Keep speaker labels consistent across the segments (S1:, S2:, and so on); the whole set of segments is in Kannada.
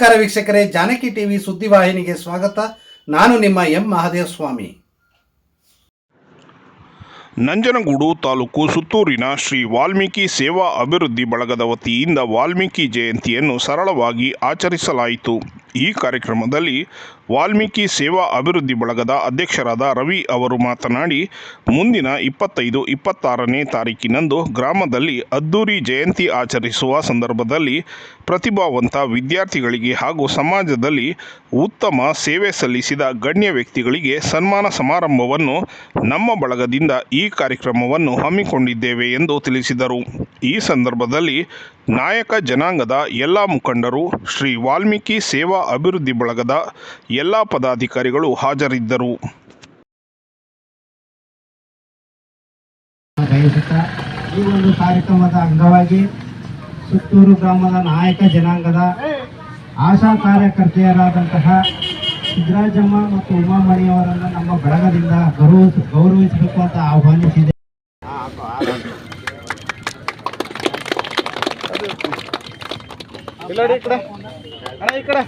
S1: ನಮಸ್ಕಾರ ವೀಕ್ಷಕರೇ, ಜಾನಕಿ ಟಿವಿ ಸುದ್ದಿವಾಹಿನಿಗೆ ಸ್ವಾಗತ. ನಾನು ನಿಮ್ಮ ಎಂ ಮಹಾದೇವ ಸ್ವಾಮಿ
S2: ನಂಜನಗೂಡು ತಾಲೂಕು ಸುತ್ತೂರಿನ ಶ್ರೀ ವಾಲ್ಮೀಕಿ ಸೇವಾ ಅಭಿವೃದ್ಧಿ ಬಳಗದ ವತಿಯಿಂದ ವಾಲ್ಮೀಕಿ ಜಯಂತಿಯನ್ನು ಸರಳವಾಗಿ ಆಚರಿಸಲಾಯಿತು. ಈ ಕಾರ್ಯಕ್ರಮದಲ್ಲಿ ವಾಲ್ಮೀಕಿ ಸೇವಾ ಅಭಿವೃದ್ಧಿ ಬಳಗದ ಅಧ್ಯಕ್ಷರಾದ ರವಿ ಅವರು ಮಾತನಾಡಿ, ಮುಂದಿನ ಇಪ್ಪತ್ತೈದು, ಇಪ್ಪತ್ತಾರನೇ ತಾರೀಕಿನಂದು ಗ್ರಾಮದಲ್ಲಿ ಅದ್ದೂರಿ ಜಯಂತಿ ಆಚರಿಸುವ ಸಂದರ್ಭದಲ್ಲಿ ಪ್ರತಿಭಾವಂತ ವಿದ್ಯಾರ್ಥಿಗಳಿಗೆ ಹಾಗೂ ಸಮಾಜದಲ್ಲಿ ಉತ್ತಮ ಸೇವೆ ಸಲ್ಲಿಸಿದ ಗಣ್ಯ ವ್ಯಕ್ತಿಗಳಿಗೆ ಸನ್ಮಾನ ಸಮಾರಂಭವನ್ನು ನಮ್ಮ ಬಳಗದಿಂದ ಈ ಕಾರ್ಯಕ್ರಮವನ್ನು ಹಮ್ಮಿಕೊಂಡಿದ್ದೇವೆ ಎಂದು ತಿಳಿಸಿದರು. ಈ ಸಂದರ್ಭದಲ್ಲಿ ನಾಯಕ ಜನಾಂಗದ ಎಲ್ಲ ಮುಖಂಡರು, ಶ್ರೀ ವಾಲ್ಮೀಕಿ ಸೇವಾ ಅಭಿವೃದ್ಧಿ ಬಳಗದ ಎಲ್ಲ ಪದಾಧಿಕಾರಿಗಳು ಹಾಜರಿದ್ದರು.
S3: ಈ ಒಂದು ಕಾರ್ಯಕ್ರಮದ ಅಂಗವಾಗಿ ಸುತ್ತೂರು ಗ್ರಾಮದ ನಾಯಕ ಜನಾಂಗದ ಆಶಾ ಕಾರ್ಯಕರ್ತೆಯರಾದಂತಹ ಸಿದ್ದರಾಜಮ್ಮ ಮತ್ತು ಉಮಾಮಣಿಯವರನ್ನು ನಮ್ಮ ಬಳಗದಿಂದ ಗೌರವ ಗೌರವಿಸಬೇಕು ಅಂತ ಆಹ್ವಾನಿಸಿದೆ. ಇಲ್ಲ ಈ ಕಡೆ. ಅಣ್ಣ ಈ ಕಡೆ.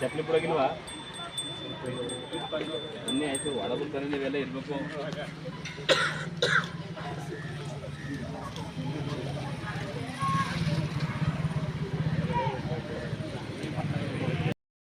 S4: ಚಪ್ಲಿ ಬಿಡೋಗಿಲ್ವಾ ಬನ್ನಿ ಆಯ್ತು ಒಳ ಬರ್ತಾರೆ ನೀವೆಲ್ಲ ಇರ್ಬೇಕು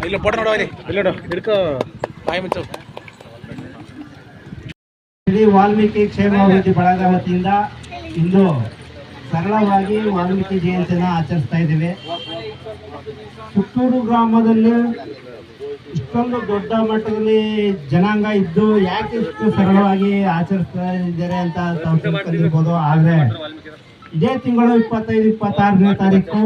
S5: ನೋಡೋ ಇಲ್ಲಿ ಇಲ್ಲಿ ನೋಡು ಹಿಡ್ಕೋ. ಬಾಯಿ ಮುಚ್ಚು.
S3: ಶ್ರೀ ವಾಲ್ಮೀಕಿ ಕ್ಷೇಮಾಭಿವೃದ್ಧಿ ಬಳಗ ವತಿಯಿಂದ ಇಂದು ಸರಳವಾಗಿ ವಾಲ್ಮೀಕಿ ಜಯಂತಿನ ಆಚರಿಸ್ತಾ ಇದ್ದೇವೆ. ಪುತ್ತೂರು ಗ್ರಾಮದಲ್ಲಿ ಇಷ್ಟೊಂದು ದೊಡ್ಡ ಮಟ್ಟದಲ್ಲಿ ಜನಾಂಗ ಇದ್ದು ಯಾಕೆ ಇಷ್ಟು ಸರಳವಾಗಿ ಆಚರಿಸ್ತಾ ಇದ್ದಾರೆ ಅಂತ ತಾವು ತಿಳ್ಕೊಂಡಿರ್ಬೋದು. ಆದ್ರೆ ಇದೇ ತಿಂಗಳು ಇಪ್ಪತ್ತೈದು ಇಪ್ಪತ್ತಾರನೇ ತಾರೀಕು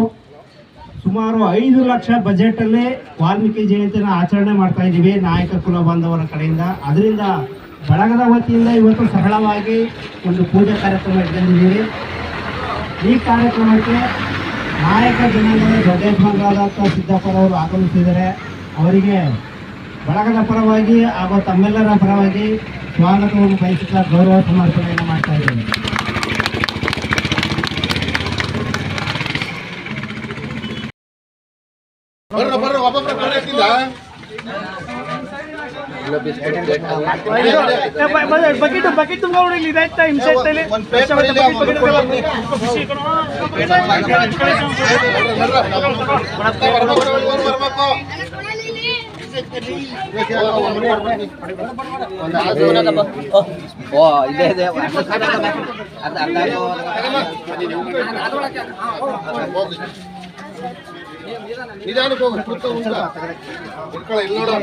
S3: ಸುಮಾರು ಐದು ಲಕ್ಷ ಬಜೆಟ್ ಅಲ್ಲಿ ವಾಲ್ಮೀಕಿ ಜಯಂತಿನ ಆಚರಣೆ ಮಾಡ್ತಾ ಇದ್ದೀವಿ ನಾಯಕ ಕುಲ ಬಾಂಧವರ ಕಡೆಯಿಂದ. ಅದರಿಂದ ಬಳಗದ ವತಿಯಿಂದ ಇವತ್ತು ಸರಳವಾಗಿ ಒಂದು ಪೂಜಾ ಕಾರ್ಯಕ್ರಮ ಇಟ್ಕೊಂಡಿದ್ದೀವಿ. ಈ ಕಾರ್ಯಕ್ರಮಕ್ಕೆ ನಾಯಕ ಜನಾಂಗದ ದೊಡ್ಡೇಶ್ವರರಾದಂಥ ಸಿದ್ದಪ್ಪರವರು ಆಗಮಿಸಿದ್ದಾರೆ. ಅವರಿಗೆ ಬಳಗದ ಪರವಾಗಿ ಹಾಗೂ ತಮ್ಮೆಲ್ಲರ ಪರವಾಗಿ ಸ್ವಾಗತವನ್ನು ಬಯಸುತ್ತಾ ಗೌರವ ಸಮರ್ಪಣೆಯನ್ನು ಮಾಡ್ತಾ ಇದ್ದೇನೆ.
S5: ಬಕೆಟ್ ಬಕೆಟ್ ತುಂಬ ಇಲ್ಲಿ ಇದಾಯ್ತಾ ಅಲ್ಲಿ
S4: ಓ ಇದೆ ಇದೆ ಅರ್ಧ ಅರ್ಧ
S6: ನಿಧಾನಕ್ಕೆ ಹೋಗಿ ಕೂತ್ಕೊ ಉಂಟ ಮಕ್ಕಳ ಇಲ್ಲಿ ನೋಡು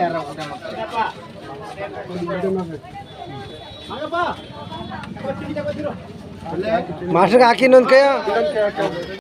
S3: ಮಾಸ್ಟರ್ಗೆ ಹಾಕಿ ಇನ್ನೊಂದು ಕೈ